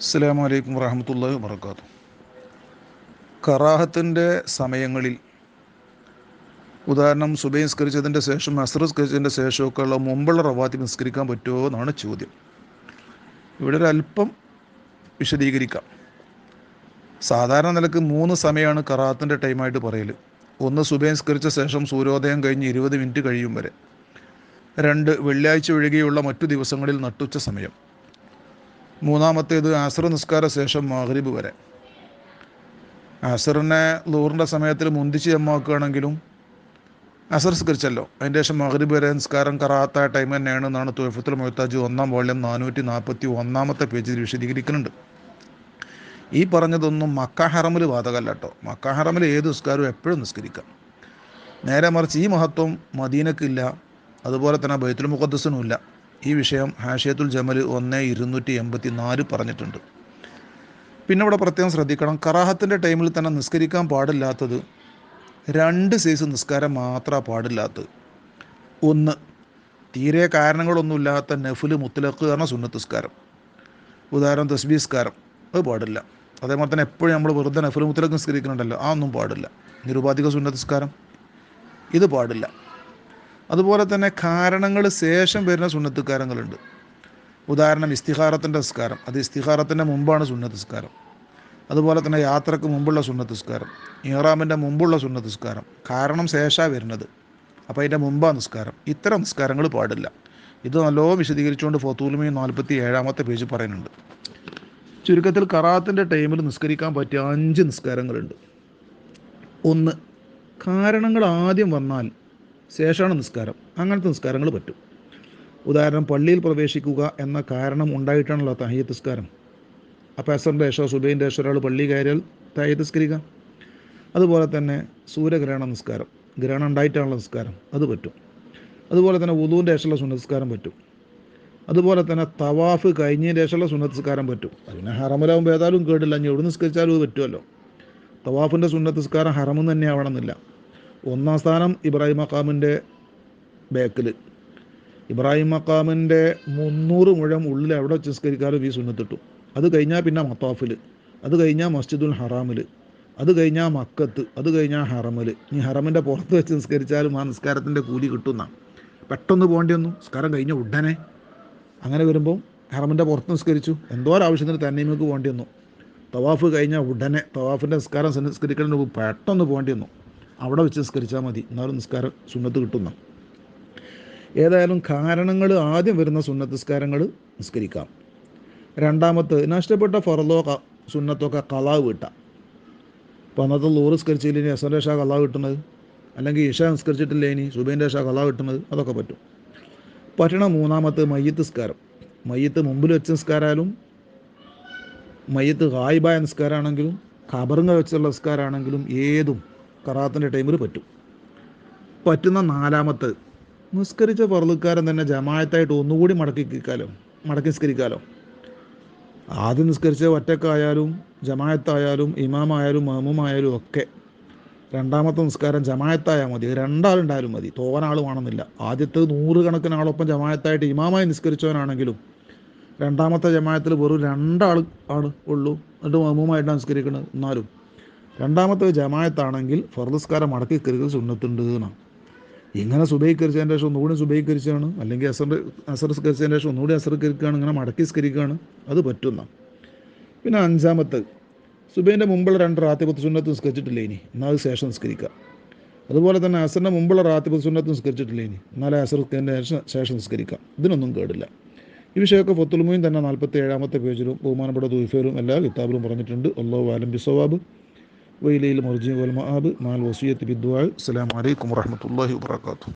അസ്സാം വലൈക്കും വാഹമത്തല്ലാ വാത്തു കറാഹത്തിന്റെ സമയങ്ങളിൽ ഉദാഹരണം സുബൈ നിസ്കരിച്ചതിന്റെ ശേഷം അസർ നിസ്കരിച്ചതിന്റെ ശേഷമൊക്കെ ഉള്ള മുമ്പുള്ള റവാത്തി നിസ്കരിക്കാൻ പറ്റുമോ എന്നാണ് ചോദ്യം. ഇവിടെ ഒരു അല്പം വിശദീകരിക്കാം. സാധാരണ നിലയ്ക്ക് മൂന്ന് സമയമാണ് കറാഹത്തിന്റെ ടൈമായിട്ട് പറയൽ ഒന്ന് സുബൈ നിസ്കരിച്ച ശേഷം സൂര്യോദയം കഴിഞ്ഞ് ഇരുപത് മിനിറ്റ് കഴിയും വരെ. രണ്ട് വെള്ളിയാഴ്ച ഒഴികെയുള്ള മറ്റു ദിവസങ്ങളിൽ നട്ടുച്ച സമയം. മൂന്നാമത്തേത് അസർ നിസ്കാര ശേഷം മഹ്രിബ് വരെ. അസറിനെ ലൂറിന്റെ സമയത്തിൽ മുന്തിച്ച് ജമ്മാക്കുകയാണെങ്കിലും അസർ സ്കരിച്ചല്ലോ അതിന്റെ ശേഷം മഹ്രിബ് വരെ നിസ്കാരം കറാത്ത ടൈം തന്നെയാണ് എന്നാണ് തുഫത്തുൽ മൊഹത്താജ് ഒന്നാം വോള്യം നാനൂറ്റി നാൽപ്പത്തി ഒന്നാമത്തെ പേജിൽ വിശദീകരിക്കുന്നുണ്ട്. ഈ പറഞ്ഞതൊന്നും മക്ക ഹറമിൽ കേട്ടോ. മക്ക ഹറമിൽ ഏത് നിസ്കാരവും എപ്പോഴും നിസ്കരിക്കാം. നേരെ മറിച്ച് ഈ മഹത്വം മദീനക്കില്ല അതുപോലെ തന്നെ ബൈത്തുൽ മുഖദ്സിനും ഇല്ല. ഈ വിഷയം ഹാഷിയത്തുൽ ജമൽ ഒന്ന് ഇരുന്നൂറ്റി എൺപത്തി നാല് പറഞ്ഞിട്ടുണ്ട്. പിന്നെ ഇവിടെ പ്രത്യേകം ശ്രദ്ധിക്കണം. കറാഹത്തിന്റെ ടൈമിൽ തന്നെ നിസ്കരിക്കാൻ പാടില്ലാത്തത് രണ്ട് സൈസ് നിസ്കാരം മാത്രമാണ് പാടില്ലാത്തത്. ഒന്ന് തീരെ കാരണങ്ങളൊന്നുമില്ലാത്ത നഫുൽ മുത്തലക്ക് എന്ന സുന്നത്ത് നിസ്കാരം. ഉദാഹരണം തസ്ബീസ്കാരം അത് പാടില്ല. അതേപോലെ തന്നെ എപ്പോഴും നമ്മൾ വെറുതെ നഫുൽ മുത്തലക്ക് നിസ്കരിക്കുന്നുണ്ടല്ലോ ആ ഒന്നും പാടില്ല. നിരുപാധിക സുന്നത്ത് നിസ്കാരം ഇത് പാടില്ല. അതുപോലെ തന്നെ കാരണങ്ങൾ ശേഷം വരുന്ന സുന്നത്തുകാരങ്ങളുണ്ട് ഉദാഹരണം ഇസ്തിഹാറത്തിന്റെ നിസ്കാരം. അത് ഇസ്തിഹാറത്തിന്റെ മുമ്പാണ് സുന്നത്ത് അതുപോലെ തന്നെ യാത്രയ്ക്ക് മുമ്പുള്ള സുന്നത്ത് ഇഹ്റാമിന്റെ മുമ്പുള്ള സുന്നത്ത് കാരണം ശേഷമാണ് വരുന്നത്. അപ്പോൾ അതിന്റെ മുമ്പാണ് നിസ്കാരം. ഇത്തരം നിസ്കാരങ്ങൾ പാടില്ല. ഇത് നല്ലോ വിശദീകരിച്ചുകൊണ്ട് ഫത്തൂലുമി നാൽപ്പത്തി ഏഴാമത്തെ പേജ് പറയുന്നുണ്ട്. ചുരുക്കത്തിൽ കറാത്തിന്റെ ടൈമിൽ നിസ്കരിക്കാൻ പറ്റിയ അഞ്ച് നിസ്കാരങ്ങളുണ്ട്. ഒന്ന് കാരണങ്ങൾ ആദ്യം വന്നാൽ ശേഷമാണ് നിസ്കാരം. അങ്ങനത്തെ നിസ്കാരങ്ങൾ പറ്റും. ഉദാഹരണം പള്ളിയിൽ പ്രവേശിക്കുക എന്ന കാരണം ഉണ്ടായിട്ടാണല്ലോ തഹയ്യത്ത് നിസ്കാരം. അപ്പോൾ അസറിന്റെ ഏഷോ സുബൈന്റെ ഏഷോ ഒരാൾ പള്ളി കയറിയാൽ തഹയ്യത്ത് നിസ്കരിക്കാം അതുപോലെ തന്നെ സൂര്യഗ്രഹണ നിസ്കാരം. ഗ്രഹണം ഉണ്ടായിട്ടാണല്ലോ നിസ്കാരം. അത് പറ്റും. അതുപോലെ തന്നെ ഉദൂന്റെ ഏഷമുള്ള സുനസ്കാരം പറ്റും. അതുപോലെ തന്നെ തവാഫ് കഴിഞ്ഞതിന്റെ ശേഷമുള്ള സുന്നസ്കാരം പറ്റും. അതിനെ ഹറമിലാവുമ്പോൾ ഏതായാലും കേടില്ല. ഇനി എവിടെ നിസ്കരിച്ചാലും അത് പറ്റുമല്ലോ. തവാഫിന്റെ സുന്നസ്കാരം ഹറമെന്ന് തന്നെ ആവണമെന്നില്ല ഒന്നാം സ്ഥാനം ഇബ്രാഹിം മക്കാമിന്റെ ബാക്കിൽ ഇബ്രാഹിം മക്കാമിന്റെ മുന്നൂറ് മുഴം ഉള്ളിൽ എവിടെ വെച്ച് നിസ്കരിക്കാനും ഈ സുന്നത്തിട്ടു അത് കഴിഞ്ഞാൽ പിന്നെ മത്താഫിൽ അത് കഴിഞ്ഞാൽ മസ്ജിദുൽ ഹറാമിൽ അത് കഴിഞ്ഞാൽ മക്കത്ത്. അത് കഴിഞ്ഞാൽ ഹറമിൽ ഇനി ഹറമിന്റെ പുറത്ത് വെച്ച് നിസ്കരിച്ചാലും ആ നിസ്കാരത്തിന്റെ കൂലി കിട്ടുന്ന. പെട്ടെന്ന് പോകേണ്ടി വന്നു. നിസ്കാരം കഴിഞ്ഞ ഉടനെ അങ്ങനെ വരുമ്പോൾ ഹറമിന്റെ പുറത്ത് നിസ്കരിച്ചു. എന്തോ ആവശ്യത്തിന് തന്നെയുമേക്ക് പോകേണ്ടി വന്നു. തവാഫ് കഴിഞ്ഞാൽ ഉടനെ തവാഫിന്റെ നിസ്കാരം നിസ്കരിക്കുന്നതിന് പെട്ടെന്ന് പോകേണ്ടി വന്നു. അവിടെ വെച്ച് നിസ്കരിച്ചാൽ മതി. എന്നാലും നിസ്കാരം സുന്നത്ത് കിട്ടുന്ന. ഏതായാലും കാരണങ്ങൾ ആദ്യം വരുന്ന സുന്നത്ത് നിസ്കാരങ്ങൾ നിസ്കരിക്കാം. രണ്ടാമത്തെ നഷ്ടപ്പെട്ട ഫറലോ സുന്നത്തൊക്കെ കലാവ് കിട്ടാം. ഇപ്പോൾ അന്നത്തെ ലൂറ് ഇനി എസറിന്റെ ഷാ കലാവ് കിട്ടുന്നത്? അല്ലെങ്കിൽ ഇഷ നിസ്കരിച്ചിട്ടില്ല ഇനി? സുബൈന്റെ ഷാ കലാവ് കിട്ടുന്നത്? അതൊക്കെ പറ്റും. പറ്റണ മൂന്നാമത്തെ മയ്യത്ത് നിസ്കാരം. മയ്യത്ത് മുമ്പിൽ വെച്ച നിസ്കാരായാലും മയ്യത്ത് ഹായിബായ നിസ്കാരമാണെങ്കിലും ഖബറിങ്ങ വെച്ചുള്ള നിസ്കാരമാണെങ്കിലും ഏതും കറാത്തിന്റെ ടൈമിൽ പറ്റും. പറ്റുന്ന നാലാമത്തെ നിസ്കരിച്ച പറലുക്കാരൻ തന്നെ ജമായത്തായിട്ട് ഒന്നുകൂടി മടക്കി കിക്കാലോ മടക്കി നിസ്കരിക്കാലോ. ആദ്യം നിസ്കരിച്ച ഒറ്റക്കായാലും ജമായത്തായാലും ഇമാമായാലും മഹമുമായാലും ഒക്കെ രണ്ടാമത്തെ നിസ്കാരം ജമായത്തായാൽ മതി. രണ്ടാളുണ്ടായാലും മതി. തോവനാളുമാണെന്നില്ല. ആദ്യത്തെ നൂറ് കണക്കിന് ആളൊപ്പം ജമായത്തായിട്ട് ഇമാമായി നിസ്കരിച്ചവനാണെങ്കിലും രണ്ടാമത്തെ ജമായത്തിൽ വെറും രണ്ടാൾ ആണ് ഉള്ളൂ. എന്നിട്ട് മഹമുമായിട്ടാണ് നിസ്കരിക്കുന്നത് എന്നാലും രണ്ടാമത്തെ ജമായത്താണെങ്കിൽ ഫർദസ്കാരം മടക്കി കരുതൽ സുന്നത്തുണ്ട് എന്നാണ്. ഇങ്ങനെ സുബൈക്കരിച്ചതിന്റെ ശേഷം ഒന്നുകൂടി സുബൈക്കരിച്ചാണ് അല്ലെങ്കിൽ അസർ അസർ സ്കരിച്ചതിന്റെ ശേഷം ഒന്നുകൂടി അസർ കരിക്കുകയാണ് ഇങ്ങനെ മടക്കി സ്കരിക്കുകയാണ് അത് പറ്റുന്ന. പിന്നെ അഞ്ചാമത്തെ സുബൈന്റെ മുമ്പുള്ള രണ്ട് റാത്തിപത്ത് സുന്നത്ത് നിസ്കരിച്ചിട്ടില്ല ഇനി? എന്നാൽ അത് ശേഷം നിസ്കരിക്കുക. അതുപോലെ തന്നെ അസറിന്റെ മുമ്പുള്ള റാത്തിപത്ത് സുന്നത്ത് നിസ്കരിച്ചിട്ടില്ല ഇനി? എന്നാലേ അസർ ശേഷം നിസ്കരിക്കാം ഇതിനൊന്നും കേടില്ല. ഈ വിഷയമൊക്കെ ഫത്തുൽമീൻ തന്നെ നാൽപ്പത്തി ഏഴാമത്തെ പേജിലും ബഹുമാനപ്പെട്ട ദുഫയിലും എല്ലാ കിതാബിലും പറഞ്ഞിട്ടുണ്ട്. അള്ളാഹു ആലം ബിസവാബ് വൈലയിൽ മർജി വൽ മഹാബ് മാൽ വസൂയത്ത് ബിദ്വാൾ അസ്സലാമു അലൈക്കും വറഹ്മത്തുള്ളാഹി വബറകാതുഹു.